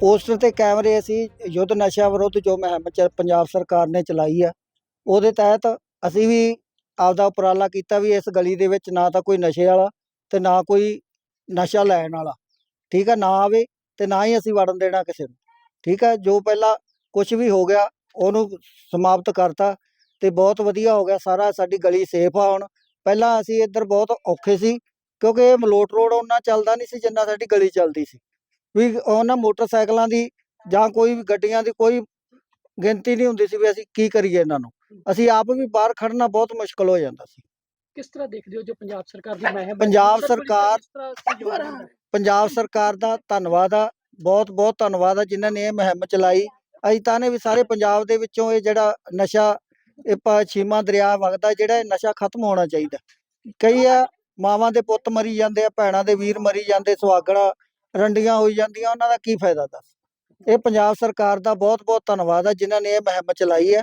Poster ਤੇ ਕੈਮਰੇ ਅਸੀਂ ਯੁੱਧ ਨਸ਼ਾ ਵਿਰੁੱਧ ਜੋ ਮੁਹਿੰਮ ਚ ਪੰਜਾਬ ਸਰਕਾਰ ਨੇ ਚਲਾਈ ਆ, ਉਹਦੇ ਤਹਿਤ ਅਸੀਂ ਵੀ ਆਪਦਾ ਉਪਰਾਲਾ ਕੀਤਾ ਵੀ ਇਸ ਗਲੀ ਦੇ ਵਿੱਚ ਨਾ ਤਾਂ ਕੋਈ ਨਸ਼ੇ ਵਾਲਾ ਤੇ ਨਾ ਕੋਈ ਨਸ਼ਾ ਲੈਣ ਵਾਲਾ, ਠੀਕ ਆ, ਨਾ ਆਵੇ ਤੇ ਨਾ ਹੀ ਅਸੀਂ ਵੜਨ ਦੇਣਾ ਕਿਸੇ ਨੂੰ, ਠੀਕ ਆ, ਜੋ ਪਹਿਲਾਂ ਕੁਝ ਵੀ ਹੋ ਗਿਆ ਉਹਨੂੰ ਸਮਾਪਤ ਕਰਤਾ ਤੇ ਬਹੁਤ ਵਧੀਆ ਹੋ ਗਿਆ, ਸਾਰਾ ਸਾਡੀ ਗਲੀ ਸੇਫ ਆ ਹੁਣ, ਪਹਿਲਾਂ ਅਸੀਂ ਇੱਧਰ ਬਹੁਤ ਔਖੇ ਸੀ ਕਿਉਂਕਿ ਇਹ ਮਲੋਟ ਰੋਡ ਉਹਨਾਂ ਚੱਲਦਾ ਨਹੀਂ ਸੀ ਜਿੰਨਾ ਸਾਡੀ ਗਲੀ ਚੱਲਦੀ ਸੀ। ਵੀ ਉਹਨਾਂ ਮੋਟਰਸਾਈਕਲਾਂ ਦੀ ਜਾਂ ਕੋਈ ਵੀ ਗੱਡੀਆਂ ਦੀ ਕੋਈ ਗਿਣਤੀ ਨਹੀਂ ਹੁੰਦੀ ਸੀ ਵੀ ਅਸੀਂ ਕੀ ਕਰੀਏ ਇਹਨਾਂ ਨੂੰ ਅਸੀਂ ਆਪ ਵੀ ਬਾਹਰ ਖੜਨਾ ਬਹੁਤ ਮੁਸ਼ਕਲ ਹੋ ਜਾਂਦਾ ਸੀ ਕਿਸ ਤਰ੍ਹਾਂ ਦੇਖਦੇ ਹੋ ਜੋ ਪੰਜਾਬ ਸਰਕਾਰ ਦੀ ਹੈ? ਪੰਜਾਬ ਸਰਕਾਰ-? ਪੰਜਾਬ ਸਰਕਾਰ ਦਾ ਧੰਨਵਾਦ ਆ ਬਹੁਤ ਬਹੁਤ ਧੰਨਵਾਦ ਆ ਜਿਨ੍ਹਾਂ ਨੇ ਇਹ ਮੁਹਿੰਮ ਚਲਾਈ ਅਸੀਂ ਤਾਂ ਨੇ ਵੀ ਸਾਰੇ ਪੰਜਾਬ ਦੇ ਵਿੱਚੋਂ ਇਹ ਜਿਹੜਾ ਨਸ਼ਾ ਇਹ ਪਛੀਮਾ ਦਰਿਆ ਵਗਦਾ ਜਿਹੜਾ ਇਹ ਨਸ਼ਾ ਖਤਮ ਹੋਣਾ ਚਾਹੀਦਾ ਕਈ ਆ ਮਾਵਾਂ ਦੇ ਪੁੱਤ ਮਰੀ ਜਾਂਦੇ ਆ ਭੈਣਾਂ ਦੇ ਵੀਰ ਮਰੀ ਜਾਂਦੇ ਸੁਹਾਗਣਾ ਰੰਡੀਆਂ ਹੋਈ ਜਾਂਦੀਆਂ ਉਹਨਾਂ ਦਾ ਕੀ ਫਾਇਦਾ ਦੱਸ? ਇਹ ਪੰਜਾਬ ਸਰਕਾਰ ਦਾ ਬਹੁਤ ਬਹੁਤ ਧੰਨਵਾਦ ਆ ਜਿਨ੍ਹਾਂ ਨੇ ਇਹ ਮੁਹਿੰਮ ਚਲਾਈ ਹੈ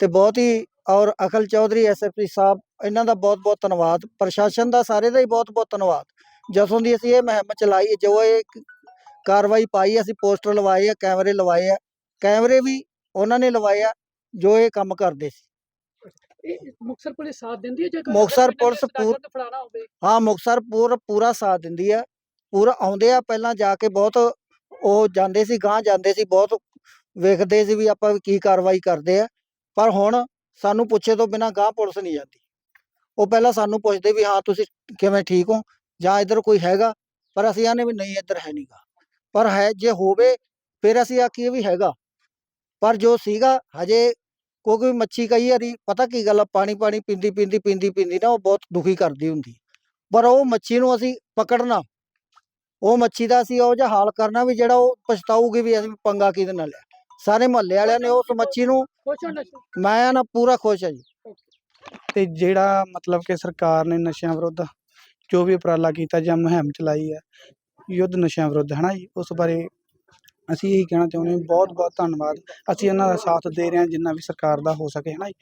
ਤੇ ਬਹੁਤ ਹੀ ਔਰ ਅਕਲ ਚੌਧਰੀ ਐਸਐਸਪੀ ਸਾਹਿਬ ਇਹਨਾਂ ਦਾ ਬਹੁਤ ਬਹੁਤ ਧੰਨਵਾਦ ਪ੍ਰਸ਼ਾਸਨ ਦਾ ਸਾਰੇ ਦਾ ਹੀ ਬਹੁਤ ਬਹੁਤ ਧੰਨਵਾਦ। ਜਦੋਂ ਦੀ ਅਸੀਂ ਇਹ ਮੁਹਿੰਮ ਚਲਾਈ ਜੋ ਇਹ ਕਾਰਵਾਈ ਪਾਈ ਅਸੀਂ ਪੋਸਟਰ ਲਵਾਏ ਆ ਕੈਮਰੇ ਲਵਾਏ ਆ ਕੈਮਰੇ ਵੀ ਉਹਨਾਂ ਨੇ ਲਵਾਏ ਆ ਜੋ ਇਹ ਕੰਮ ਕਰਦੇ ਸੀ। ਇਹ ਮੁਕਤਸਰ ਪੁਲਿਸ ਸਾਥ ਦਿੰਦੀ ਹੈ ਜੇ ਅਗਰ ਪੁਲਿਸ ਪੂਰ- ਹਾਂ ਮੁਕਤਸਰ ਪੂਰ ਪੂਰਾ ਸਾਥ ਦਿੰਦੀ ਆ। ਪੂਰਾ ਆਉਂਦੇ ਆ, ਪਹਿਲਾਂ ਜਾ ਕੇ ਬਹੁਤ ਉਹ ਜਾਂਦੇ ਸੀ ਗਾਂ ਜਾਂਦੇ ਸੀ, ਬਹੁਤ ਵੇਖਦੇ ਸੀ ਵੀ ਆਪਾਂ ਕੀ ਕਾਰਵਾਈ ਕਰਦੇ ਆ, ਪਰ ਹੁਣ ਸਾਨੂੰ ਪੁੱਛੇ ਤੋਂ ਬਿਨਾ ਗਾਂ ਪੁਲਿਸ ਨਹੀਂ ਜਾਂਦੀ। ਉਹ ਪਹਿਲਾਂ ਸਾਨੂੰ ਪੁੱਛਦੇ ਵੀ, ਹਾਂ, ਤੁਸੀਂ ਕਿਵੇਂ ਠੀਕ ਹੋ? ਜਾਂ ਇੱਧਰ ਕੋਈ ਹੈਗਾ? ਪਰ ਅਸੀਂ ਆਨੇ ਵੀ, ਨਹੀਂ, ਇੱਧਰ ਹੈ ਨਹੀਂਗਾ ਪਰ ਹੈ, ਜੇ ਹੋਵੇ, ਫਿਰ ਅਸੀਂ ਆਖੀਏ ਵੀ ਹੈਗਾ। ਪਰ ਜੋ ਸੀਗਾ, ਹਜੇ ਕਿਉਂਕਿ ਮੱਛੀ ਕਈ ਵਾਰੀ, ਪਤਾ ਕੀ ਗੱਲ ਆ, ਪਾਣੀ ਪਾਣੀ ਪੀਂਦੀ ਪੀਂਦੀ ਪੀਂਦੀ ਪੀਂਦੀ ਨਾ, ਉਹ ਬਹੁਤ ਦੁਖੀ ਕਰਦੀ ਹੁੰਦੀ। ਪਰ ਉਹ ਮੱਛੀ ਨੂੰ ਅਸੀਂ ਪਕੜਨਾ ਉਹ ਮੱਛੀ ਦਾ ਅਸੀਂ ਉਹ ਜਿਹਾ ਹਾਲ ਕਰਨਾ ਵੀ ਜਿਹੜਾ ਉਹ ਪਛਤਾਊਗੀ ਵੀ ਅਸੀਂ ਪੰਗਾ ਕਿਹਦੇ ਨਾਲ ਲਿਆ। ਸਾਰੇ ਮਹੱਲੇ ਵਾਲਿਆਂ ਨੇ ਉਸ ਮੱਛੀ ਨੂੰ ਹੋ ਮੈਂ ਨਾ ਪੂਰਾ ਖੁਸ਼ ਹਾਂ ਜੀ। ਤੇ ਜਿਹੜਾ ਮਤਲਬ ਕਿ ਸਰਕਾਰ ਨੇ ਨਸ਼ਿਆਂ ਵਿਰੁੱਧ ਜੋ ਵੀ ਉਪਰਾਲਾ ਕੀਤਾ ਜਾਂ ਮੁਹਿੰਮ ਚਲਾਈ ਹੈ ਯੁੱਧ ਨਸ਼ਿਆਂ ਵਿਰੁੱਧ ਹਨਾ ਜੀ? ਉਸ ਬਾਰੇ ਅਸੀਂ ਇਹੀ ਕਹਿਣਾ ਚਾਹੁੰਦੇ ਹਾਂ ਬਹੁਤ ਬਹੁਤ ਧੰਨਵਾਦ। ਅਸੀਂ ਇਹਨਾਂ ਦਾ ਸਾਥ ਦੇ ਰਹੇ ਹਾਂ ਜਿੰਨਾ ਵੀ ਸਰਕਾਰ ਦਾ ਹੋ ਸਕੇ ਹਨਾ ਜੀ?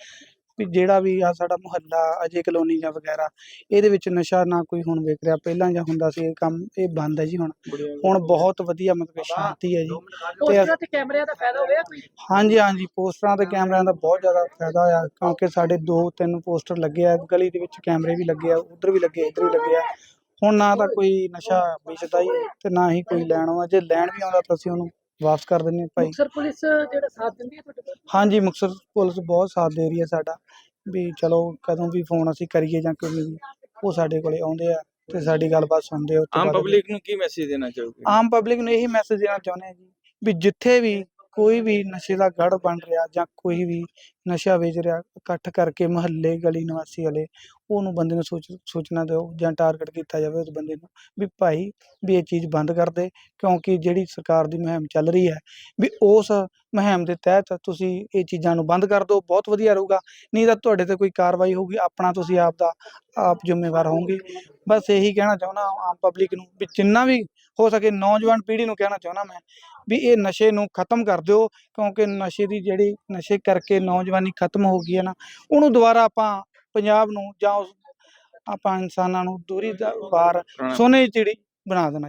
ਵੀ ਜਿਹੜਾ ਵੀ ਆ ਸਾਡਾ ਮੁਹੱਲਾ ਅਜੇ ਕਲੋਨੀ ਜਾਂ ਵਗੈਰਾ ਇਹਦੇ ਵਿੱਚ ਨਸ਼ਾ ਨਾ ਕੋਈ ਹੁਣ ਵੇਖ ਰਿਹਾ। ਪਹਿਲਾਂ ਜਾਂ ਹੁੰਦਾ ਸੀ ਇਹ ਕੰਮ ਇਹ ਬੰਦ ਹੈ ਜੀ ਹੁਣ। ਹੁਣ ਬਹੁਤ ਵਧੀਆ ਮਤਲਬ ਕਿ ਸ਼ਾਂਤੀ ਹੈ ਜੀ। ਪੋਸਟਰਾਂ ਤੇ ਕੈਮਰਿਆਂ ਦਾ ਫਾਇਦਾ ਹੋਇਆ ਕੋਈ? ਹਾਂਜੀ ਹਾਂਜੀ ਪੋਸਟਰਾਂ ਤੇ ਕੈਮਰਿਆਂ ਦਾ ਬਹੁਤ ਜ਼ਿਆਦਾ ਫਾਇਦਾ ਹੋਇਆ ਕਿਉਂਕਿ ਸਾਡੇ ਦੋ ਤਿੰਨ ਪੋਸਟਰ ਲੱਗੇ ਆ ਗਲੀ ਦੇ ਵਿੱਚ ਕੈਮਰੇ ਵੀ ਲੱਗੇ ਆ ਉਧਰ ਵੀ ਲੱਗੇ ਇੱਧਰ ਵੀ ਲੱਗੇ ਆ। ਹੁਣ ਨਾ ਤਾਂ ਕੋਈ ਨਸ਼ਾ ਵੇਚਦਾ ਹੀ ਤੇ ਨਾ ਹੀ ਕੋਈ ਲੈਣ ਆਉਂਦਾ ਜੇ ਲੈਣ ਵੀ ਆਉਂਦਾ ਤਾਂ ਅਸੀਂ ਉਹਨੂੰ ਵਾਪਸ ਕਰ ਹਾਂ ਭਾਈ। ਮੁਕਤਸਰ ਪੁਲਿਸ ਜਿਹੜਾ ਸਾਥ ਦਿੰਦੀ ਹੈ ਤੁਹਾਡੇ ਕੋਲ? ਹਾਂਜੀ ਮੁਕਤਸਰ ਪੁਲਿਸ ਬਹੁਤ ਸਾਥ ਦੇ ਰਹੀ ਹੈ ਸਾਡਾ। ਵੀ ਚਲੋ ਕਦੋਂ ਵੀ ਫੋਨ ਅਸੀਂ ਕਰੀਏ ਜਾਂ ਕੋਈ ਵੀ ਉਹ ਸਾਡੇ ਕੋਲੇ ਆਉਂਦੇ ਆ ਤੇ ਸਾਡੀ ਗੱਲਬਾਤ ਸੁਣਦੇ ਆ। ਤੋਂ ਆਮ ਬਾਅਦ ਪਬਲਿਕ ਨੂੰ ਕੀ ਮੈਸੇਜ ਦੇਣਾ ਚਾਹੋਗੇ? ਆਮ ਪਬਲਿਕ ਨੂੰ ਇਹੀ ਮੈਸੇਜ ਦੇਣਾ ਚਾਹੁੰਦੇ ਆ ਜੀ ਵੀ ਜਿੱਥੇ ਵੀ ਕੋਈ ਵੀ ਨਸ਼ੇ ਦਾ ਗੜ ਬਣ ਰਿਹਾ ਜਾਂ ਕੋਈ ਵੀ ਨਸ਼ਾ ਵੇਚ ਰਿਹਾ, ਇਕੱਠ ਕਰਕੇ ਮਹੱਲੇ, ਗਲੀ ਨਿਵਾਸੀ ਵਾਲੇ, ਉਹਨੂੰ ਬੰਦੇ ਨੂੰ ਸੋਚ, ਸੋਚਣਾ ਦਿਓ ਜਾਂ ਟਾਰਗੇਟ ਕੀਤਾ ਜਾਵੇ ਉਸ ਬੰਦੇ ਨੂੰ ਵੀ ਭਾਈ ਵੀ ਇਹ ਚੀਜ਼ ਬੰਦ ਕਰ ਦੇ, ਕਿਉਂਕਿ ਜਿਹੜੀ ਸਰਕਾਰ ਦੀ ਮੁਹਿੰਮ ਚੱਲ ਰਹੀ ਹੈ ਵੀ ਉਸ ਮੁਹਿੰਮ ਦੇ ਤਹਿਤ ਤੁਸੀਂ ਇਹ ਚੀਜ਼ਾਂ ਨੂੰ ਬੰਦ ਕਰ ਦਿਓ, ਬਹੁਤ ਵਧੀਆ ਰਹੂਗਾ, ਨਹੀਂ ਤਾਂ ਤੁਹਾਡੇ ਤੇ ਕੋਈ ਕਾਰਵਾਈ ਹੋਊਗੀ, ਆਪਣਾ ਤੁਸੀਂ ਆਪ ਦਾ ਆਪ ਜ਼ਿੰਮੇਵਾਰ ਹੋਵੋਗੇ। ਬਸ ਇਹੀ ਕਹਿਣਾ ਚਾਹੁੰਦਾ ਆਮ ਪਬਲਿਕ ਨੂੰ ਵੀ ਜਿੰਨਾ ਵੀ ਹੋ ਸਕੇ ਨੌਜਵਾਨ ਪੀੜ੍ਹੀ ਨੂੰ ਕਹਿਣਾ ਚਾਹੁੰਦਾ ਮੈਂ ਵੀ ਇਹ ਨਸ਼ੇ ਨੂੰ ਖਤਮ ਕਰ ਦਿਓ ਕਿਉਂਕਿ ਨਸ਼ੇ ਦੀ ਜਿਹੜੀ ਨਸ਼ੇ ਕਰਕੇ ਨੌਜਵਾਨੀ ਖਤਮ ਹੋ ਗਈ ਹੈ ਨਾ ਉਹਨੂੰ ਦੁਬਾਰਾ ਆਪਾਂ ਪੰਜਾਬ ਨੂੰ ਜਾਂ ਉਸ ਆਪਾਂ ਇਨਸਾਨਾਂ ਨੂੰ ਦੂਰੀ ਦਾ ਵਾਰ ਸੋਨੇ ਦੀ ਚਿੜੀ ਬਣਾ ਦੇਣਾ ਜੀ।